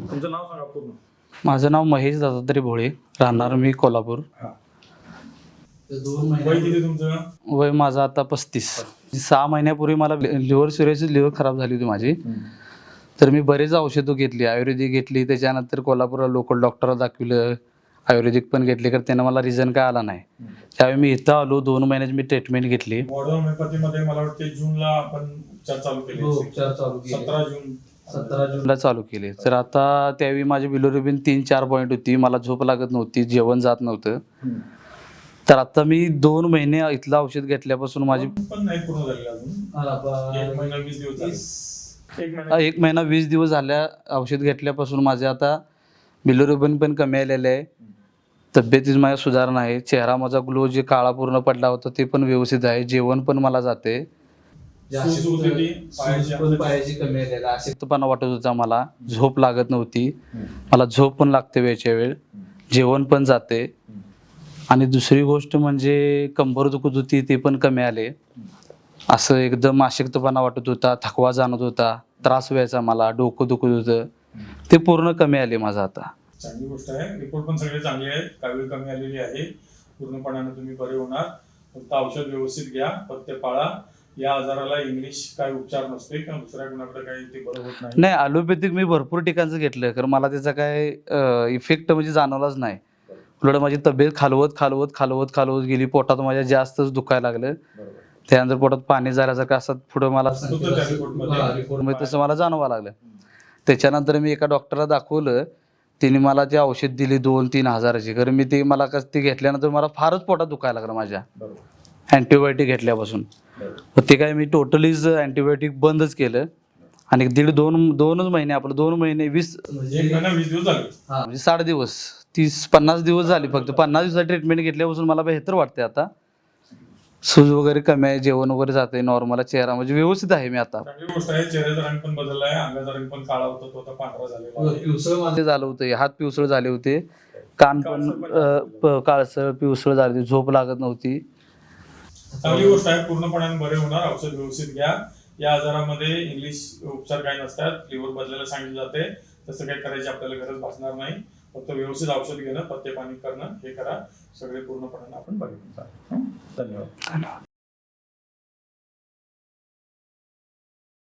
तुमचं नाव सांगा पूर्ण. माझं नाव महेश दत्तात्रय भोळे राहणार मी कोल्हापूर. हा. दोन वय किती तुमचं? वय माझं आता पस्तीस. सहा महिन्यापूर्वी मला लिव्हर सिरोसिस लिव्हर खराब झाली होती माझी. तर मी बरेच औषधं घेतली आयुर्वेदिक घेतली त्याच्यानंतर कोल्हापूरला लोकल डॉक्टरला दाखविलं आयुर्वेदिक पण घेतली तर त्यानं मला रिझन काय आला नाही. त्यावेळी मी इथं आलो दोन महिन्याची मी ट्रीटमेंट घेतली. मला वाटते जूनला आपण उपचार चालू केले. सतरा जून. सतरा जूनला चालू केले. तर आता त्यावेळी माझी बिलोरुबिन तीन चार पॉईंट होती. मला झोप लागत नव्हती जेवण जात नव्हतं. तर आता मी दोन महिने इथलं औषध घेतल्यापासून माझी पण नाही पूर्ण झालेलं अजून. एक महिना वीस दिवस झाले. एक महिना एक महिना वीस दिवस झाल्या औषध घेतल्यापासून माझे आता बिलोरुबिन पण कमी आलेलं आहे. तब्येतीत माझ्या सुधारणा आहे. चेहरा माझा ग्लो जे काळा पूर्ण पडला होता ते पण व्यवस्थित आहे. जेवण पण मला जाते. सूज होती ती, पायाची पण पायाची कमी आलेला अशक्तपणा वाटत होता मला झोप लागत नव्हती. मला झोप पण लागते वेळच्या वेळ. जेवण पण जाते. आणि दुसरी गोष्ट म्हणजे कंबर दुखत होती ते पण कमी आले. असं एकदम अशक्तपणा वाटत होता थकवा जाणवत होता त्रास व्हायचा मला डोकं दुखत होतं. ते पूर्ण कमी आले माझं आता. चांगली गोष्ट आहे. रिपोर्ट पण सगळे चांगले आहेत. कावीळ कमी आलेली आहे. पूर्णपणाने तुम्ही बरे होणार. फक्त औषध व्यवस्थित घ्या पथ्य पाळा. या आजाराला इंग्लिश काय उपचार नसते किंवा दुसऱ्या कुणाकडे काही ते बरं होत नाही? नाही ॲलोपॅथिक मी भरपूर ठिकाणचं घेतलं कारण मला त्याचा काय इफेक्ट म्हणजे जाणवलाच नाही. उलट माझी तब्येत खालवत खालवत खालवत खालवत गेली पोटात माझ्या जास्तच दुखायला लागलं. त्यानंतर पोटात पाणी झाल्यासारखं असं पुढं मला तसं मला जाणवा लागलं. त्याच्यानंतर मी एका डॉक्टरला दाखवलं तिने मला ते औषध दिली दोन तीन हजाराची. कारण मी ते मला कसं ते घेतल्यानंतर मला फारच पोटात दुखायला लागलं माझ्या. अँटीबायोटिक घेतल्यापासून. ते काय मी टोटलीच अँटीबायोटिक बंदच केलं. आणि दीड दोन दोनच महिने आपलं दोन महिने वीस झाले. म्हणजे साठ दिवस तीस पन्नास दिवस झाले फक्त. पन्नास दिवसाची ट्रीटमेंट घेतल्यापासून मला बेहतर वाटते आता. सूज वगैरे कमी आहे जेवण वगैरे जाते नॉर्मल चेहरा म्हणजे व्यवस्थित आहे मी आता. गोष्ट आहे चेहऱ्याचा रंग पण बदलला आहे अंगाचा रंग पण काळा होता तो आता पांढरा झालेला आहे. पिवसळ माझे झालं होतं हात पिवसळ झाले होते. कान पण काळसर पिवसळ झाली होती झोप लागत नव्हती. चांगली गोष्ट आहे पूर्णपणाने बरे होणार औषध व्यवस्थित घ्या. या आजारामध्ये इंग्लिश उपचार काही नसतात लिव्हर बदलायला सांगितले जाते तसं काही करायची आपल्याला गरज भासणार नाही. फक्त व्यवस्थित औषध घेणं पत्ते पाणी करणं हे करा. सगळे पूर्णपणाने आपण बरे धन्यवाद. धन्यवाद.